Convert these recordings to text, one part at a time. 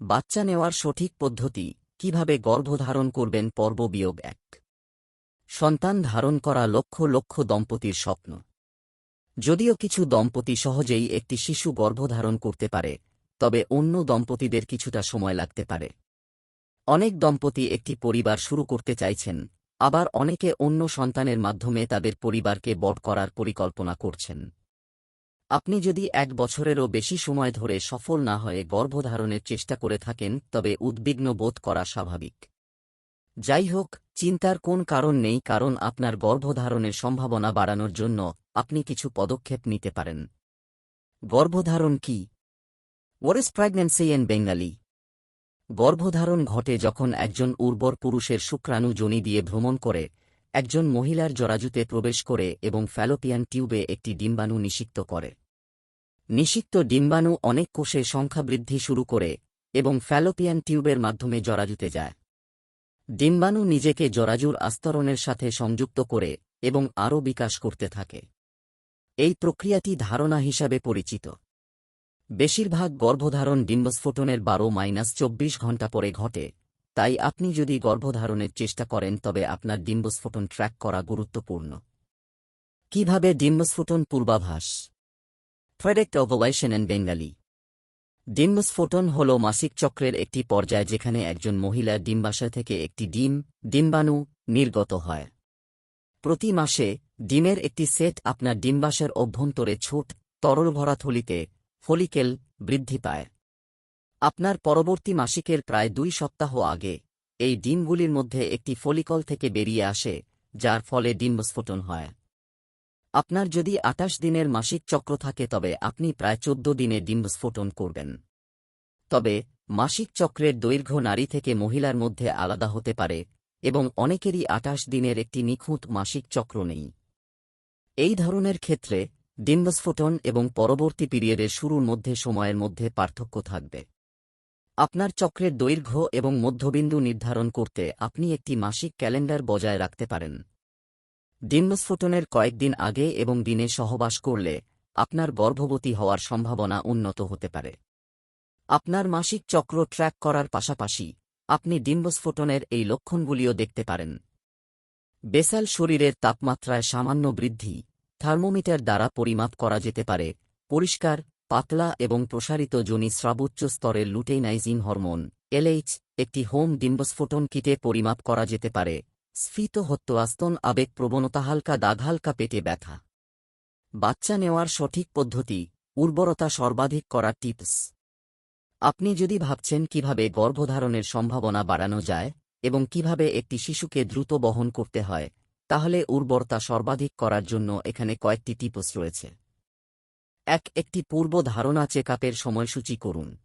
বাচ্চা নেওয়ার সঠিক পদ্ধতি কীভাবে গর্ভধারণ করবেন পর্ব বিয়োগ এক। সন্তান ধারণ করা লক্ষ লক্ষ দম্পতির স্বপ্ন। যদিও কিছু দম্পতি সহজেই একটি শিশু গর্ভধারণ করতে পারে, তবে অন্য দম্পতিদের কিছুটা সময় লাগতে পারে। অনেক দম্পতি একটি পরিবার শুরু করতে চাইছেন, আবার অনেকে অন্য সন্তানের মাধ্যমে তাদের পরিবারকে বট করার পরিকল্পনা করছেন। আপনি যদি এক বছরেরও বেশি সময় ধরে সফল না হয়ে গর্ভধারণের চেষ্টা করে থাকেন, তবে উদ্বিগ্ন বোধ করা স্বাভাবিক। যাই হোক, চিন্তার কোন কারণ নেই, কারণ আপনার গর্ভধারণের সম্ভাবনা বাড়ানোর জন্য আপনি কিছু পদক্ষেপ নিতে পারেন। গর্ভধারণ কি? What is pregnancy in Bengali গর্ভধারণ ঘটে যখন একজন উর্বর পুরুষের শুক্রাণু যোনি দিয়ে ভ্রমণ করে একজন মহিলার জরাজুতে প্রবেশ করে এবং ফ্যালোপিয়ান টিউবে একটি ডিম্বাণু নিষিক্ত করে। নিষিক্ত ডিম্বাণু অনেক কোষে সংখ্যা বৃদ্ধি শুরু করে এবং ফ্যালোপিয়ান টিউবের মাধ্যমে জরাজুতে যায়। ডিম্বাণু নিজেকে জরাজুর আস্তরণের সাথে সংযুক্ত করে এবং আরও বিকাশ করতে থাকে। এই প্রক্রিয়াটি ধারণা হিসাবে পরিচিত। বেশিরভাগ গর্ভধারণ ডিম্বস্ফোটনের বারো মাইনাস চব্বিশ ঘণ্টা পরে ঘটে তাই আপনি যদি গর্ভধারণের চেষ্টা করেন, তবে আপনার ডিম্বস্ফোটন ট্র্যাক করা গুরুত্বপূর্ণ। কীভাবে ডিম্বস্ফোটন পূর্বাভাস? প্রেডেক্ট ওভালাইশন এন বেঙ্গালি ডিম্বস্ফোটন হল মাসিক চক্রের একটি পর্যায় যেখানে একজন মহিলা ডিম্বাশয় থেকে একটি ডিম, ডিম্বাণু, নির্গত হয়। প্রতি মাসে ডিমের একটি সেট আপনার ডিম্বাশয়ের অভ্যন্তরে ছোট, তরল ভরা থলিতে ফলিকেল বৃদ্ধি পায়। আপনার পরবর্তী মাসিকের প্রায় দুই সপ্তাহ আগে, এই ডিমগুলির মধ্যে একটি ফলিকল থেকে বেরিয়ে আসে, যার ফলে ডিম্বস্ফোটন হয়। আপনার যদি আটাশ দিনের মাসিক চক্র থাকে তবে আপনি প্রায় চোদ্দ দিনে ডিম্বস্ফোটন করবেন। তবে, মাসিক চক্রের দৈর্ঘ্য নারী থেকে মহিলার মধ্যে আলাদা হতে পারে, এবং অনেকেরই আটাশ দিনের একটি নিখুঁত মাসিক চক্র নেই। এই ধরনের ক্ষেত্রে, ডিম্বস্ফোটন এবং পরবর্তী পিরিয়ডের শুরুর মধ্যে সময়ের মধ্যে পার্থক্য থাকবে। আপনার চক্রের দৈর্ঘ্য এবং মধ্যবিন্দু নির্ধারণ করতে আপনি একটি মাসিক ক্যালেন্ডার বজায় রাখতে পারেন। ডিম্বস্ফোটনের কয়েকদিন আগে এবং দিনে সহবাস করলে আপনার গর্ভবতী হওয়ার সম্ভাবনা উন্নত হতে পারে। আপনার মাসিক চক্র ট্র্যাক করার পাশাপাশি আপনি ডিম্বস্ফোটনের এই লক্ষণগুলিও দেখতে পারেন। বেসাল শরীরের তাপমাত্রায় সামান্য বৃদ্ধি থার্মোমিটার দ্বারা পরিমাপ করা যেতে পারে। পরিষ্কার পাতলা এবং প্রসারিত যোনি স্রাবোচ্চ স্তরের লুটেইনাইজিন হরমোন, এলএইচ, একটি হোম ডিম্বস্ফোটন কিটে পরিমাপ করা যেতে পারে। স্ফীত হত্যাস্তন আবেগ প্রবণতা হালকা দাগ হালকা পেটে ব্যথা। বাচ্চা নেওয়ার সঠিক পদ্ধতি, উর্বরতা সর্বাধিক করা টিপস। আপনি যদি ভাবছেন কীভাবে গর্ভধারণের সম্ভাবনা বাড়ানো যায় এবং কীভাবে একটি শিশুকে দ্রুত বহন করতে হয়, তাহলে উর্বরতা সর্বাধিক করার জন্য এখানে কয়েকটি টিপস রয়েছে। এক একটি পূর্ব ধারণা চেক সময়সূচি করুন।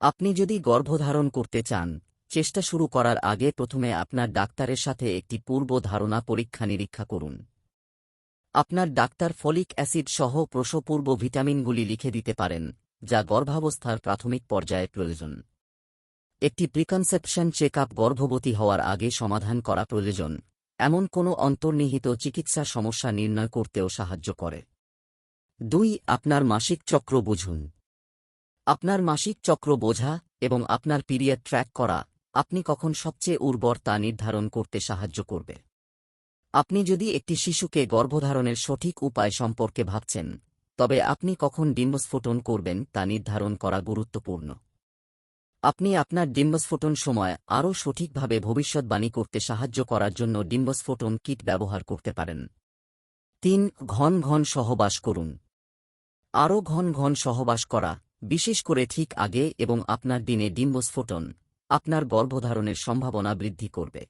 আপনি যদি গর্ভধারণ করতে চান, চেষ্টা শুরু করার আগে প্রথমে আপনার ডাক্তারের সাথে একটি পূর্ব ধারণা পরীক্ষা নিরীক্ষা করুন। আপনার ডাক্তার ফলিক অ্যাসিড সহ প্রসপূর্ব ভিটামিনগুলি লিখে দিতে পারেন, যা গর্ভাবস্থার প্রাথমিক পর্যায়ে প্রয়োজন। একটি প্রিকনসেপশন চেক গর্ভবতী হওয়ার আগে সমাধান করা প্রয়োজন, এমন কোনো অন্তর্নিহিত চিকিৎসা সমস্যা নির্ণয় করতেও সাহায্য করে। দুই, আপনার মাসিক চক্র বুঝুন। আপনার মাসিক চক্র বোঝা এবং আপনার পিরিয়ড ট্র্যাক করা আপনি কখন সবচেয়ে উর্বর তা নির্ধারণ করতে সাহায্য করবে। আপনি যদি একটি শিশুকে গর্ভধারণের সঠিক উপায় সম্পর্কে ভাবছেন, তবে আপনি কখন ডিম্বস্ফোটন করবেন তা নির্ধারণ করা গুরুত্বপূর্ণ। আপনি আপনার ডিম্বস্ফোটন সময় আরও সঠিকভাবে ভবিষ্যৎবাণী করতে সাহায্য করার জন্য ডিম্বস্ফোটন কিট ব্যবহার করতে পারেন। তিন, ঘন ঘন সহবাস করুন। আরও ঘন ঘন সহবাস করা, বিশেষ করে ঠিক আগে এবং আপনার দিনে ডিম্বস্ফোটন আপনার গর্ভধারণের সম্ভাবনা বৃদ্ধি করবে।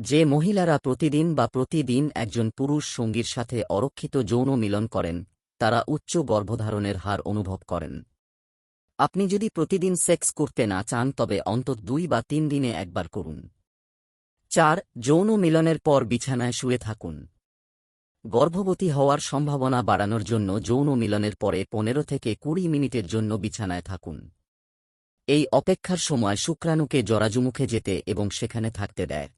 যে মহিলারা প্রতিদিন বা প্রতিদিন একজন পুরুষ সঙ্গীর সাথে অরক্ষিত যৌন মিলন করেন, তারা উচ্চ গর্ভধারণের হার অনুভব করেন। আপনি যদি প্রতিদিন সেক্স করতে না চান, তবে অন্তত দুই বা তিন দিনে একবার করুন। চার, যৌন মিলনের পর বিছানায় শুয়ে থাকুন। গর্ভবতী হওয়ার সম্ভাবনা বাড়ানোর জন্য যৌন মিলনের পরে পনেরো থেকে কুড়ি মিনিটের জন্য বিছানায় থাকুন। এই অপেক্ষার সময় শুক্রাণুকে জরাজুমুখে যেতে এবং সেখানে থাকতে দেয়।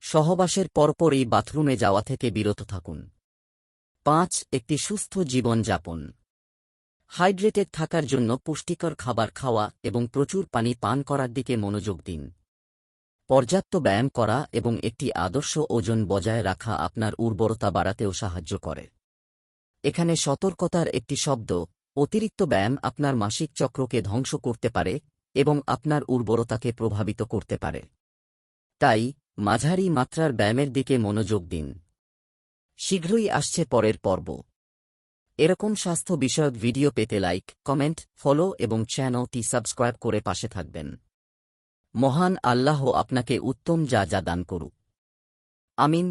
সহবাসের পরপরই বাথরুমে যাওয়া থেকে বিরত থাকুন। পাঁচ, একটি সুস্থ জীবন যাপন। হাইড্রেটেড থাকার জন্য পুষ্টিকর খাবার খাওয়া এবং প্রচুর পানি পান করার দিকে মনোযোগ দিন। পর্যাপ্ত ব্যায়াম করা এবং একটি আদর্শ ওজন বজায় রাখা আপনার উর্বরতা বাড়াতেও সাহায্য করে। এখানে সতর্কতার একটি শব্দ, অতিরিক্ত ব্যায়াম আপনার মাসিক চক্রকে ধ্বংস করতে পারে এবং আপনার উর্বরতাকে প্রভাবিত করতে পারে। তাই, মাঝারি মাত্রার ব্যায়ামের দিকে মনোযোগ দিন। শীঘ্রই আসছে পরের পর্ব। এরকম স্বাস্থ্য বিষয়ক ভিডিও পেতে লাইক, কমেন্ট, ফলো এবং চ্যানেলটি সাবস্ক্রাইব করে পাশে থাকবেন। মহান আল্লাহ আপনাকে উত্তম যা যা দান করু আমিন।